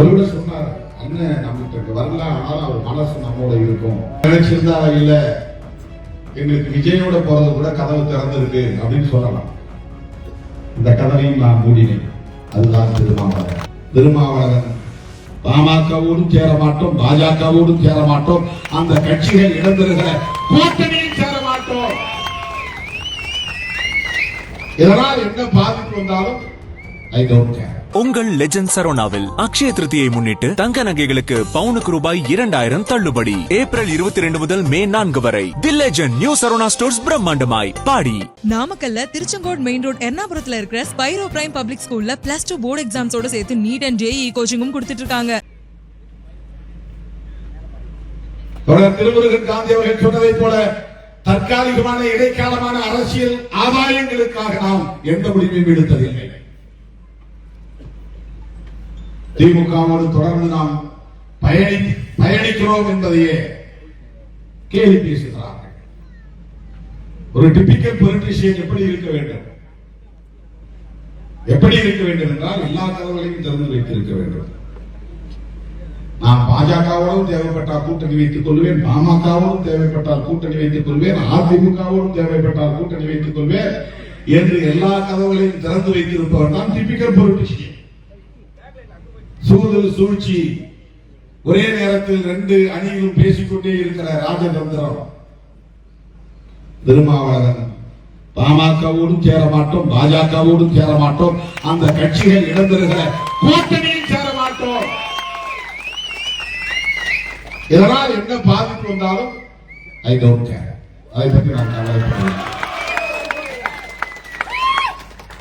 அவரோட சொன்னார் அண்ணன் நம்மகிட்ட இருக்கு. வரல ஆனாலும் அவர் மனசு நம்மோட இருக்கும். நினைச்சிருந்தா இல்ல. எங்களுக்கு விஜயோட போறது கூட கதவு திறந்திருக்கு அப்படின்னு சொல்லலாம் இந்த கதவையும் நான் மூடினேன். அதுதான் திருமாவளவன். திருமாவளவன் பாமகவோடும் சேர மாட்டோம் பாஜகவோடும் சேர மாட்டோம் அந்த கட்சிகள் இடம்பெறுகிற கூட்டணியில் சேர மாட்டோம் இதனால் என்ன பாதிப்பு வந்தாலும் ஐ டோன்ட் கேர் உங்கள் லெஜண்ட் சரோனாவில் அக்ஷய திருதியை முன்னிட்டு தங்க நகைகளுக்கு பவுனுக்கு ரூபாய் இரண்டாயிரம் தள்ளுபடி. ஏப்ரல் இருபத்தி ரெண்டு முதல் மே நான்கு வரை the legend new Saravana stores பிரம்மாண்டமாய். பாடி. நாமக்கல்ல திருச்செங்கோடு மெயின் ரோட் எர்ணாபுரத்துல இருக்கிற ஸ்பைரோ பிரைம் பப்ளிக் ஸ்கூல்ல பிளஸ் டூ போர்டு எக்ஸாம்ஸோட சேர்த்து நீட் அண்ட் ஜேஇ கோச்சிங்கும் கொடுத்துட்டு இருக்காங்க. திருமுருகன் காந்தி அவர்கள் சொன்னதைப் போல தற்காலிகமான இடைக்காலமான அரசியல் ஆதாயங்களுக்காக நாம் எந்த முடிவையும் எடுத்ததில்லை. திமுகவோடு தொடர்ந்து நாம் பயணி பயணிக்கிறோம் என்பதையே கேலி பேசுகிறார்கள். ஒரு டிபிக்கல் பொலிட்டிஷியன் எப்படி இருக்க வேண்டும்? எப்படி இருக்க வேண்டும் என்றால் எல்லா கதவுகளையும் திறந்து வைத்திருக்க வேண்டும். நான் பாஜகவோடும் தேவைப்பட்டால் கூட்டணி வைத்துக் கொள்வேன் பாமகவோடும் தேவைப்பட்டால் கூட்டணி வைத்துக் கொள்வேன் அதிமுகவோடும் தேவைப்பட்டால் கூட்டணி வைத்துக் கொள்வேன் என்று எல்லா கதவுகளையும் திறந்து வைத்திருப்பவர் தான் டிபிக்கல் பொலிட்டிஷியன் சூது சூழ்ச்சி. ஒரே நேரத்தில் ரெண்டு அணியிலும் பேசிக்கொண்டே இருக்கிற ராஜதந்திரம். திருமாவளவன் பாமகவோடும் சேர மாட்டோம் பாஜகவோடும் சேர மாட்டோம் அந்த கட்சிகள் இடம்பெறுகிற கூட்டணியில் சேர மாட்டோம் இதனால் என்ன பாதிப்பு வந்தாலும் ஐ டோன்ட் கேர் அதை பற்றி நான் கவலைப்படுகிறேன்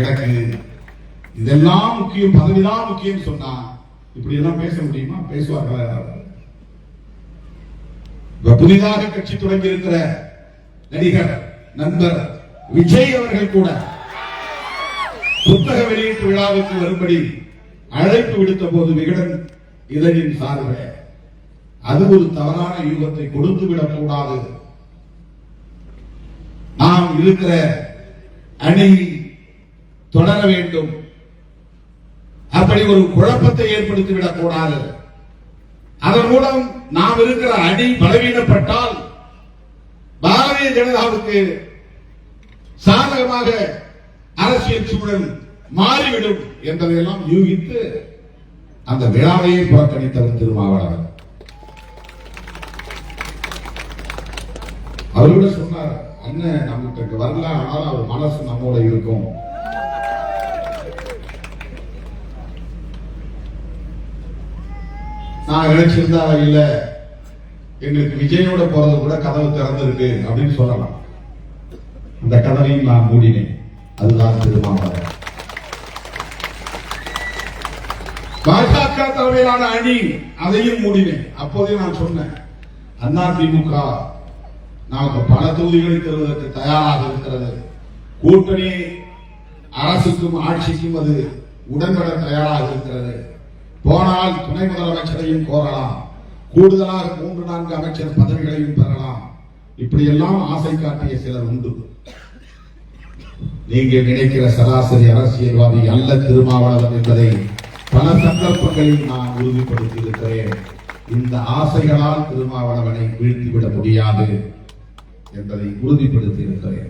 எனக்கு இதெல்லாம் முக்கியம் பதவிதான் முக்கியம் சொன்னா இப்படி எல்லாம் பேச முடியுமா? பேசுவார்களா புதிதாக கட்சி தொடங்கி இருக்கிற நடிகர் நண்பர் விஜய் அவர்கள் கூட புத்தக வெளியீட்டு விழாவுக்கு வரும்படி அழைப்பு விடுத்த போது விகடன் இதழின் சார்பில் அது ஒரு தவறான யூகத்தை கொடுத்து விடக் கூடாது நாம் இருக்கிற அணி தொடர வேண்டும். அப்படி ஒரு குழப்பத்தை ஏற்படுத்தி விடக் கூடாது. அதன் மூலம் நாம் இருக்கிற அணி பலவீனப்பட்டால் பாரதிய ஜனதாவுக்கு சாதகமாக அரசியல் சூழல் மாறிவிடும் என்பதையெல்லாம் யூகித்து அந்த விழாவையே புறக்கணித்தவர் திருமாவளவன். அவரோட சொன்னார் அண்ணன் நம்மகிட்ட வரல ஆனால் அவர் மனசு நம்மோட இருக்கும். நான் நினைச்சிருந்தா இல்ல. எங்களுக்கு விஜயோட போறது கூட கதவு திறந்திருக்கு அப்படின்னு சொல்லலாம். அந்த கதவையும் நான் மூடினேன். அதுதான் திருமாவளவன். பாஜக தலைமையிலான அணி அதையும் மூடினேன். அப்போதே நான் சொன்னேன் அண்ணா திமுக நமக்கு பல தொகுதிகளை தருவதற்கு தயாராக இருக்கிறது. கூட்டணி அரசுக்கும் ஆட்சிக்கும் அது உடன்பட தயாராக இருக்கிறது. போனால் துணை முதலமைச்சரையும் கோரலாம். கூடுதலாக மூன்று நான்கு அமைச்சர் பதவிகளையும் பெறலாம். இப்படியெல்லாம் ஆசை காட்டிய சிலர் உண்டு. நீங்க நினைக்கிற சராசரி அரசியல்வாதி அல்ல திருமாவளவன் என்பதை பல சந்தர்ப்பங்களில் நான் உறுதிப்படுத்தி இருக்கிறேன் இந்த ஆசைகளால் திருமாவளவனை வீழ்த்திவிட முடியாது என்பதை உறுதிப்படுத்தி இருக்கிறேன்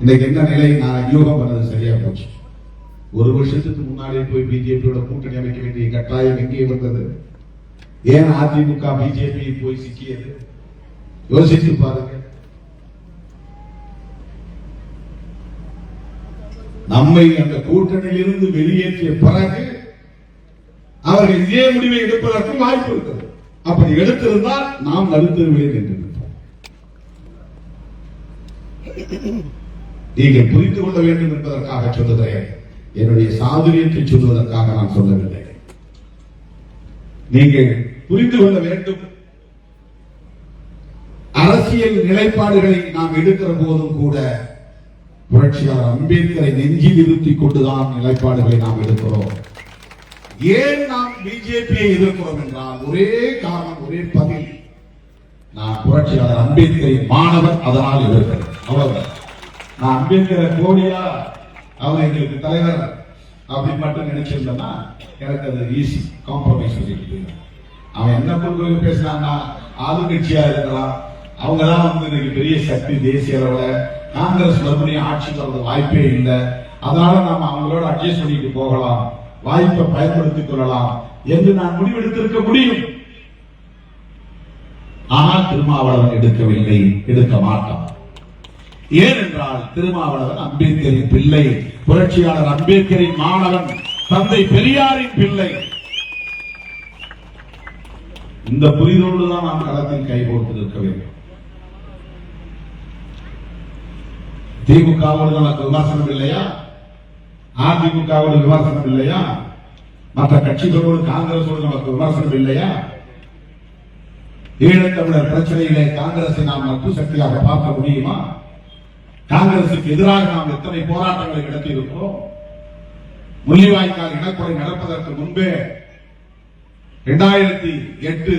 இன்னைக்கு என்ன நிலை? நான் யூகம் பண்ணது சரியா போச்சு. ஒரு வருஷத்துக்கு முன்னாடியே போய் பிஜேபியோட கூட்டணி அமைக்க வேண்டிய கட்டாயம் எங்கே வந்தது? ஏன் அதிமுக பிஜேபி போய் சிக்கியது? யோசித்து பாருங்க. நம்மை அந்த கூட்டணியிலிருந்து வெளியேற்றிய பிறகு அவர்கள் இதே முடிவை எடுப்பதற்கு வாய்ப்பு இருக்கிறது அப்படி எடுத்திருந்தால் நாம் நடுத்தருவேன் என்று நீங்கள் புரிந்து கொள்ள வேண்டும் என்பதற்காக சொல்லுகிறேன். என்னுடைய சாதுரியத்தை சொல்வதற்காக நான் சொல்லவில்லை. நீங்கள் புரிந்து கொள்ள வேண்டும். அரசியல் நிலைப்பாடுகளை நாம் எடுக்கிற போதும் கூட புரட்சியாளர் அம்பேத்கரை நெஞ்சில் இருத்திக் கொண்டுதான் நிலைப்பாடுகளை நாம் எடுக்கிறோம். ஏன் நாம் பிஜேபியை எதிர்க்கிறோம் என்றால் ஒரே காரணம் ஒரே பதில். நான் புரட்சியாளர் அம்பேத்கரின் மாணவர் அதனால் எதிர்க்கிறேன் அவ்வளவுதான். நான் அம்பேத்கரை கோடியா அவர் எங்களுக்கு தலைவர் அப்படின்னு மட்டும் நினைச்சிருந்தேன்னா எனக்கு அது ஈஸி காம்ப்ரமைஸ் பண்ணிட்டு போயிடும். அவன் என்ன கொள்கை பேசுறான்னா ஆளுங்கட்சியா இருக்கலாம். அவங்க தான் வந்து இன்னைக்கு பெரிய சக்தி தேசிய அளவுல காங்கிரஸ் மறுபடியும் ஆட்சிக்கு வர்றது வாய்ப்பே இல்லை. அதனால நாம அவங்களோட அட்ஜஸ்ட் பண்ணிட்டு போகலாம். வாய்ப்பை பயன்படுத்திக் கொள்ளலாம் என்று நான் முடிவெடுத்திருக்க முடியும். ஆனால் திருமாவளவன் எடுக்கவில்லை எடுக்க மாட்டான். ஏனென்றால் திருமாவளவன் அம்பேத்கரின் பிள்ளை புரட்சியாளர் அம்பேத்கரின் மாணவன் தந்தை பெரியாரின் பிள்ளை. இந்த புரிதோடு தான் நாம் களத்தில் கைகோர்த்து இருக்க வேண்டும். திமுகவோடு நமக்கு விமர்சனம் இல்லையா? அதிமுகவோடு விமர்சனம் இல்லையா? மற்ற கட்சிகளோடு காங்கிரஸோடு நமக்கு விமர்சனம் இல்லையா? ஈழத்தமிழர் பிரச்சனையிலே காங்கிரஸை நாம் நட்பு சக்தியாக பார்க்க முடியுமா? காங்கிரசுக்கு எதிராக நாம் எத்தனை போராட்டங்களை நடத்தியிருக்கிறோம்? முள்ளிவாய்க்கால் இனக்குறை நடப்பதற்கு முன்பே இரண்டாயிரத்தி எட்டு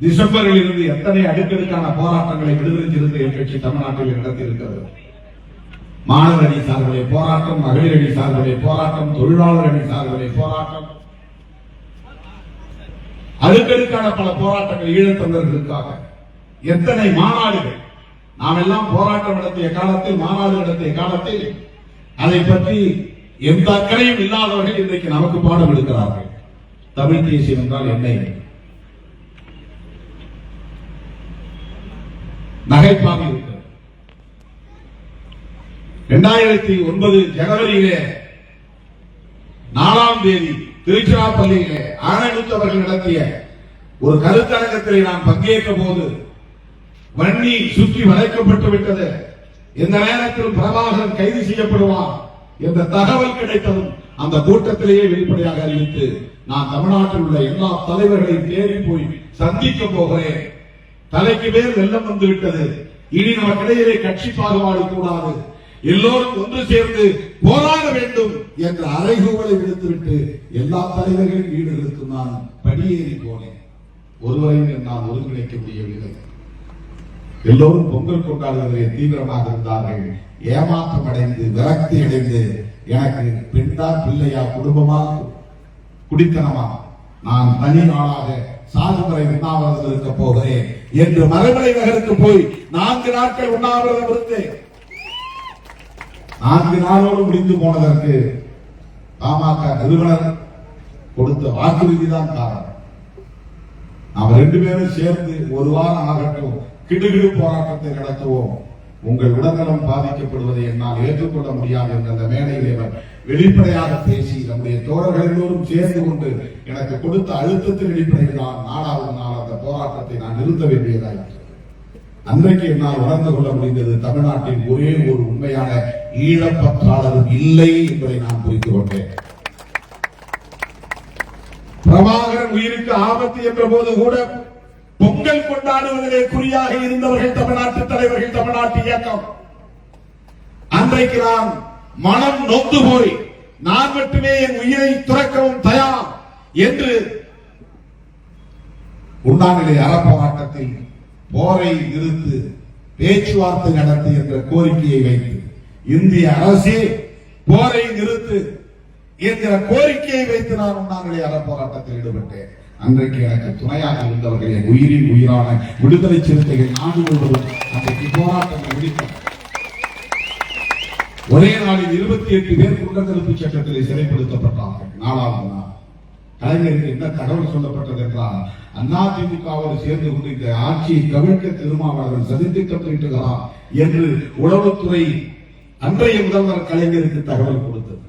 டிசம்பரில் இருந்து எத்தனை அடுக்கடுக்கான போராட்டங்களை விடுதலை சிறுத்தைகள் கட்சி தமிழ்நாட்டில் நடத்தியிருக்கிறது? மாணவர் அணி சார்பிலே போராட்டம் மகளிர் அணி சார்பிலே போராட்டம் தொழிலாளர் அணி சார்பிலே போராட்டம். அடுக்கடுக்கான பல போராட்டங்கள் ஈழத்தமிழர்களுக்காக எத்தனை மாநாடுகள் நாம் எல்லாம் போராட்டம் நடத்திய காலத்தில் மாநாடு நடத்திய காலத்தில் அதை பற்றி எந்த அக்கறையும் இல்லாதவர்கள் இன்றைக்கு நமக்கு பாடம் எடுக்கிறார்கள். தமிழ் தேசியம் என்றால் என்ன? நகைப்பாக இருக்கிறது. இரண்டாயிரத்தி ஒன்பது ஜனவரியிலே நாலாம் தேதி திருச்சிராப்பள்ளியிலே ஆனந்தவர்கள் நடத்திய ஒரு கருத்தரங்கத்திலே நான் பங்கேற்ற போது வன்னி சுற்றி வளைக்கப்பட்டு விட்டது. இந்த நேரத்தில் பிரபாகரன் கைது செய்யப்படுவான் என்ற தகவல் கிடைத்ததும் அந்த கூட்டத்திலேயே வெளிப்படையாக அறிவித்து நான் தமிழ்நாட்டில் உள்ள எல்லா தலைவர்களையும் தேடி போய் சந்திக்க போகிறேன். தலைக்கு மேல் வெள்ளம் வந்து விட்டது. இனி நமக்கிடையிலே கட்சி பாகுபாடு கூடாது. எல்லோரும் ஒன்று சேர்ந்து போராட வேண்டும் என்ற அறைகூவலை விடுத்துவிட்டு எல்லா தலைவர்களின் வீடுகளுக்கும் நான் படியேறி போனேன். ஒருவரையும் என்னால் ஒருங்கிணைக்க முடியவில்லை. எல்லோரும் பொங்கல் கொண்டாடுவதிலே தீவிரமாக இருந்தார்கள். ஏமாற்றம் அடைந்து விரக்தி அடைந்து எனக்கு பெண்டா பிள்ளையா குடும்பமா குடித்தனமா நான் தனி நாளாக சாகுமுறை உண்ணாவிரதம் இருக்க போகிறேன் என்று மறுமலை நகருக்கு போய் நான்கு நாட்கள் உண்ணாவிரதம் இருந்தேன் நான்கு நாளோடு முடிந்து போனதற்கு பாமக நிறுவனர் கொடுத்த வாக்குறுதி தான் காரணம். நாம் ரெண்டு பேரும் சேர்ந்து ஒரு வாரம் ஆகட்டும் கிடுகிடு போராட்டத்தை நடத்துவோம். உங்கள் உடல்நலம் பாதிக்கப்படுவதை என்னால் ஏற்றுக்கொள்ள முடியாது என்ற அந்த மேடையில் இவர் வெளிப்படையாக பேசி நம்முடைய தோழர்கள் எல்லோரும் சேர்ந்து கொண்டு எனக்கு கொடுத்த அழுத்தத்தின் அடிப்படையில் நான் நாலாவது நாள் அந்த போராட்டத்தை நான் நிறுத்த வேண்டியதாக அன்றைக்கு என்னால் உணர்ந்து கொள்ள முடிந்தது தமிழ்நாட்டின் ஒரே ஒரு உண்மையான ஈழப்பற்றாளரும் இல்லை என்பதை நான் புரிந்து கொண்டேன். பிரபாகரன் உயிருக்கு ஆபத்து என்ற போது கூட பொங்கல் கொண்டாடுவதிலே குறியாக இருந்தவர்கள் தமிழ்நாட்டு தலைவர்கள் தமிழ்நாட்டு இயக்கம். அன்றைக்கு நான் மனம் நொந்து போய் நான் மட்டுமே என் உயிரை துறக்கவும் தயார் என்று உண்ணாநிலை அறப்போராட்டத்தில் போரை நிறுத்து பேச்சுவார்த்தை நடத்து என்ற கோரிக்கையை வைத்து இந்திய அரசே போரை நிறுத்து என்கிற கோரிக்கையை வைத்து நான் உண்ணாநிலை அறப்போராட்டத்தில் ஈடுபட்டேன். அன்றைக்கு எனக்கு துணையாக இருந்தவர்கள் என் உயிரின் உயிரான விடுதலை சிறுத்தைகள் நாடு முழுவதும் அன்றைக்கு போராட்டங்கள் விடுத்தோம் ஒரே நாளில் இருபத்தி எட்டு பேர் குண்டத்தடுப்பு சட்டத்திலே சிறைப்படுத்தப்பட்டார்கள். நாலாவது நாள். கலைஞருக்கு என்ன தகவல் சொல்லப்பட்டது என்றால் அதிமுகவோடு சேர்ந்து கொண்டு இந்த ஆட்சியை கவிழ்க்க திருமாவளவன் சதித்திட்டம் தீட்டுகிறார் என்று உளவுத்துறை அன்றைய முதல்வர் கலைஞருக்கு தகவல் கொடுத்தது.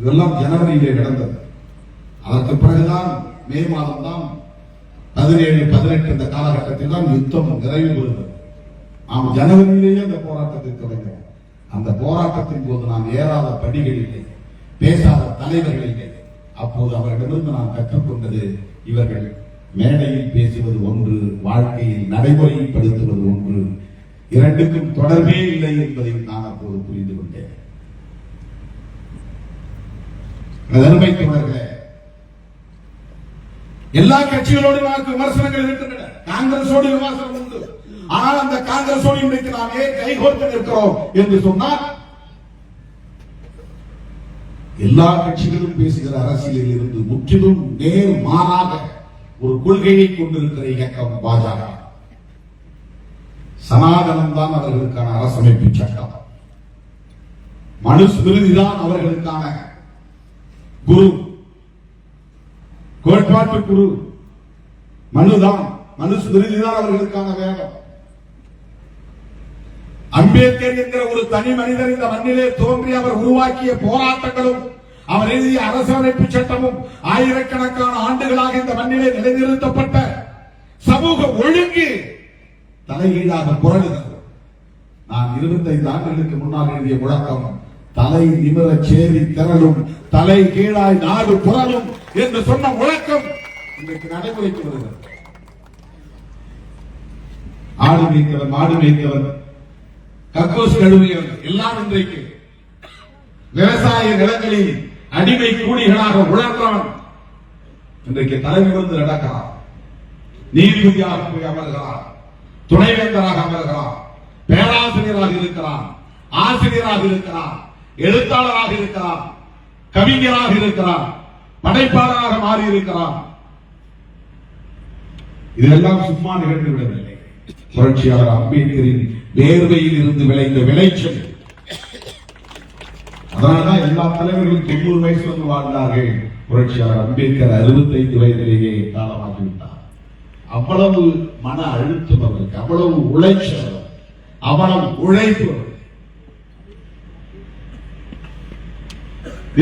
இதெல்லாம் ஜனவரியிலே நடந்தது. அதற்கு பிறகுதான் மே மாதம் தான் பதினேழு பதினெட்டு இந்த காலகட்டத்தில் தான் யுத்தம் நிறைவு பெறுகிறது நாம் ஜனவரியிலேயே அந்த போராட்டத்தை தொடங்கினோம் அந்த போராட்டத்தின் போது நான் ஏறாத படிகள் இல்லை பேசாத தலைவர்கள் இல்லை. அப்போது அவர்களிடமிருந்து நான் கற்றுக்கொண்டது இவர்கள் மேடையில் பேசுவது ஒன்று வாழ்க்கையில் நடைமுறைப்படுத்துவது ஒன்று. இரண்டுக்கும் தொடர்பே இல்லை என்பதை நான் அப்போது புரிந்து கொண்டேன். அருமை தோழர்களே எல்லா கட்சிகளோடு விமர்சனங்கள் இருக்கின்றன. காங்கிரஸோடு விமர்சனம் உண்டு. ஆனால் அந்த காங்கிரஸோடு இன்றைக்கு நாம் ஏன் கைகோர்த்து நிற்கிறோம் என்று சொன்னால் எல்லா கட்சிகளும் பேசுகிற அரசியலில் இருந்து முற்றிலும் நேர் மாறாக ஒரு கொள்கையை கொண்டிருக்கிற இயக்கம் பாஜக. சனாதனம் தான் அவர்களுக்கான அரசமைப்பு சட்டம். மனுஸ்மிருதி தான் அவர்களுக்கான குரு. கோட்பாட்டு குரு மனுதான் மனுஷ தான் அவர்களுக்கான வேகம். அம்பேத்கர் என்கிற ஒரு தனி மனிதர் இந்த மண்ணிலே தோன்றி அவர் உருவாக்கிய போராட்டங்களும் அவர் எழுதிய அரசமைப்பு சட்டமும் ஆயிரக்கணக்கான ஆண்டுகளாக இந்த மண்ணிலே நிலைநிறுத்தப்பட்ட சமூக ஒழுங்கு தலைகீழாக புரளுகிறது நான் இருபத்தைந்து ஆண்டுகளுக்கு முன்னால் எழுதிய முழக்கம் தலை நிமிர சேரி திரளும் தலை கீழாய் நாடு புரளும் என்று சொன்ன முழக்கம் இன்றைக்கு நடைமுறைக்கு வருகிறது. ஆடு மேய்த்தவன் மாடு மேய்த்தவன் கக்கோஸ் கழுவியவன் எல்லாம் இன்றைக்கு விவசாய நிலங்களில் அடிமை கூலிகளாக உழன்றவன் இன்றைக்கு தலைநிமிர்ந்து நடக்கிறான் நீதிபதியாக போய் அமர்கிறான் துணைவேந்தராக அமர்கிறான் பேராசிரியராக இருக்கிறான் ஆசிரியராக இருக்கிறான் எழுத்தாளராக இருக்கிறான் கவிஞராக இருக்கலாம் படைப்பாளராக மாறி இதெல்லாம் சும்மா நிகழ்ந்து விடவில்லை புரட்சியாளர் அம்பேத்கரின் வேர்வையில் இருந்து விளைந்த விளைச்சல். அதனால்தான் எல்லா தலைவர்களும் தொண்ணூறு வயசு வந்து வாழ்ந்தார்கள். புரட்சியாளர் அம்பேத்கர் அறுபத்தைந்து வயதிலேயே காலமாகிவிட்டார் அவ்வளவு மன அழுத்தம் அவருக்கு அவ்வளவு உழைச்சல் அவ்வளவு உழைப்பு அவர்.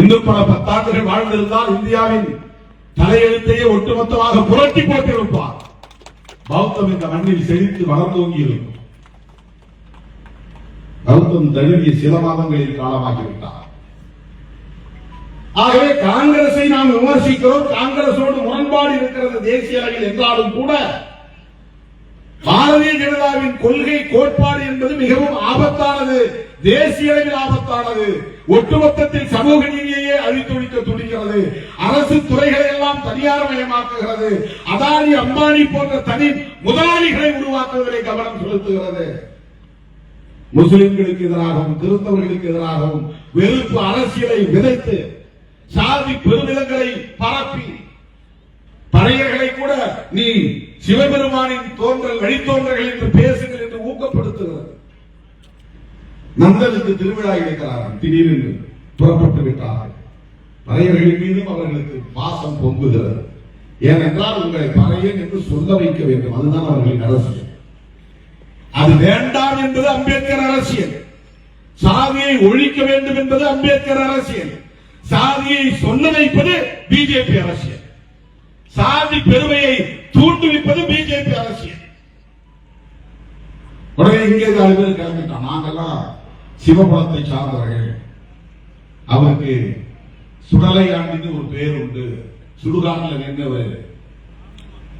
இன்னும் பல பத்தாண்டுகள் வாழ்ந்திருந்தால் இந்தியாவின் தலையெழுத்தையே ஒட்டுமொத்தமாக புரட்டி போட்டிருப்பார். பௌத்தம் இந்த மண்ணில் செழித்து வளர்ந்தோங்கி இருக்கும் பௌத்தம் தழுவிய சில மாதங்களில் காலமாகிவிட்டார். ஆகவே காங்கிரஸை நாம் விமர்சிக்கிறோம். காங்கிரசோடு முரண்பாடு இருக்கிறது தேசிய அளவில் என்றாலும் கூட பாரதிய ஜனதாவின் கொள்கை கோட்பாடு என்பது மிகவும் ஆபத்தானது. தேசிய அளவில் ஆபத்தானது. ஒட்டுமொத்தத்தில் சமூக நீதியையே அழித்தொழிக்க துடிக்கிறது. அரசு துறைகளை எல்லாம் தனியார் மயமாக்குகிறது. அதானி அம்பானி போன்ற தனி முதலாளிகளை உருவாக்குவதிலே கவனம் செலுத்துகிறது. முஸ்லிம்களுக்கு எதிராகவும் கிறிஸ்தவர்களுக்கு எதிராகவும் வெறுப்பு அரசியலை விதைத்து சாதி பெருநிலங்களை பரப்பி பழையர்களை கூட நீ சிவபெருமானின் தோன்றல் வழித்தோன்றல்கள் என்று பேசுங்கள் என்று ஊக்கப்படுத்துகிறது. நந்தனுக்கு திருவிழா இருக்கிறார்கள் திடீரென்று புறப்பட்டு விட்டார்கள். பறையர்களின் மீதும் அவர்களுக்கு பாசம் பொங்குகிறது. ஏனென்றால் உங்களை பறையன் என்று சொல்ல வைக்க வேண்டும். அதுதான் அவர்களின் அரசியல். அது வேண்டாம் என்பது அம்பேத்கர் அரசியல். சாதியை ஒழிக்க வேண்டும் என்பது அம்பேத்கர் அரசியல். சாதியை சொல்ல வைப்பது பிஜேபி அரசியல். சாதி பெருமையை தூண்டுவிப்பது பிஜேபி அரசியல். உடனே இங்கே நாலு கிளம்பிட்டான் நாங்கெல்லாம் சிவபுரத்தை சார்ந்தவர்கள் அவருக்கு சுடலை ஆண்டின்னு ஒரு பேர் உண்டு. சுடுகாட்டில் நின்று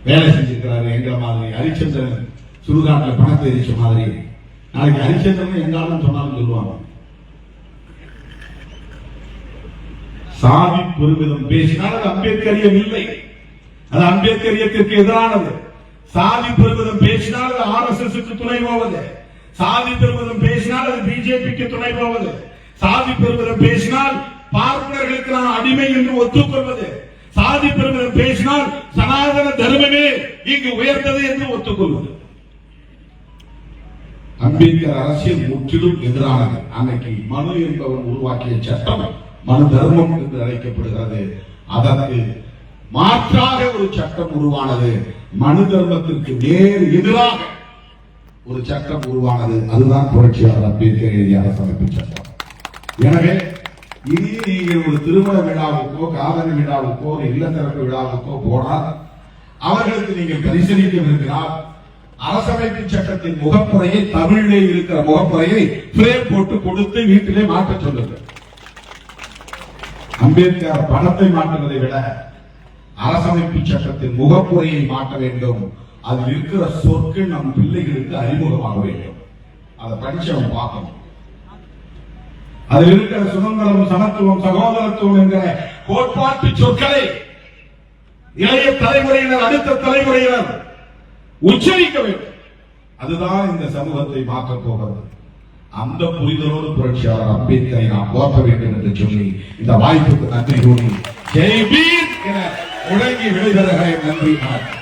வேலை செஞ்சிருக்கிறாரு என்ற மாதிரி. ஹரிச்சந்திரன் சுடுகாட்டில் பணத்தை எரிச்ச மாதிரி. நாளைக்கு ஹரிச்சந்திரன் எங்காலும் சொன்னாலும் சொல்லுவாங்க. சாதி பெருமிதம் பேசினால் அது அம்பேத்கரியம் இல்லை. அது அம்பேத்கரியத்திற்கு எதிரானது. சாதி பெருமிதம் பேசினால் அது ஆர் எஸ் எஸ் துணை போவது சாதி பெருமிதம் பேசினால் அது பிஜேபிக்கு துணை போவது. சாதி பெருமிதம் பேசினால் பார்ப்பனர்களுக்கு நான் அடிமை என்று ஒத்துக்கொள்வது. சாதி பெருமிதம் பேசினால் சனாதன தர்மமே இங்கு உயர்ந்தது என்று ஒத்துக்கொள்வது. அம்பேத்கர் அரசியல் முற்றிலும் எதிரானது. அன்னைக்கு மனு என்பவன் உருவாக்கிய சட்டம் மனு தர்மம் என்று அழைக்கப்படுகிறது. அதற்கு மாற்றாக ஒரு சட்டம் உருவானது. மனு தர்மத்திற்கு நேர் எதிராக ஒரு சட்டம் உருவானது. அதுதான் புரட்சியாளர் அம்பேத்கர் எழுதிய அரசமைப்பு சட்டம். எனவே இனி நீங்கள் ஒரு திருமண விழாவுக்கோ காதலி விழாவுக்கோ ஒரு இல்லத்திறப்பு விழாவுக்கோ போனால் அவர்களுக்கு நீங்கள் பரிசீலிக்க விரும்பினால் அரசமைப்பு சட்டத்தின் முகப்புறையை தமிழிலே இருக்கிற முகப்புறையை பிரேம் போட்டு கொடுத்து வீட்டிலே மாற்ற சொல்லுங்கள். அம்பேத்கர் பணத்தை மாற்றுவதை விட அரசமைப்பு சட்டத்தின் முகப்புறையை மாற்ற வேண்டும். அதில் இருக்கிற சொற்கள் நம் பிள்ளைகளுக்கு அறிமுகமாக வேண்டும். அதை படிச்சு அவன் பார்க்கணும். அதில் இருக்கிற சுதந்திரம் சமத்துவம் சகோதரத்துவம் என்கிற கோட்பாட்டு சொற்களை இளைய தலைமுறையினர் அடுத்த தலைமுறையினர் உச்சரிக்க வேண்டும். அதுதான் இந்த சமூகத்தை மாற்றப் போகிறது. அந்த புரிதலோடு புரட்சியாளர் அம்பேத்கரை நாம் போற்ற வேண்டும் என்று சொல்லி இந்த வாய்ப்புக்கு நன்றி கூறி ஜெய் பீம் என முழங்கி விடைபெறுகிறேன். நன்றி வணக்கம்.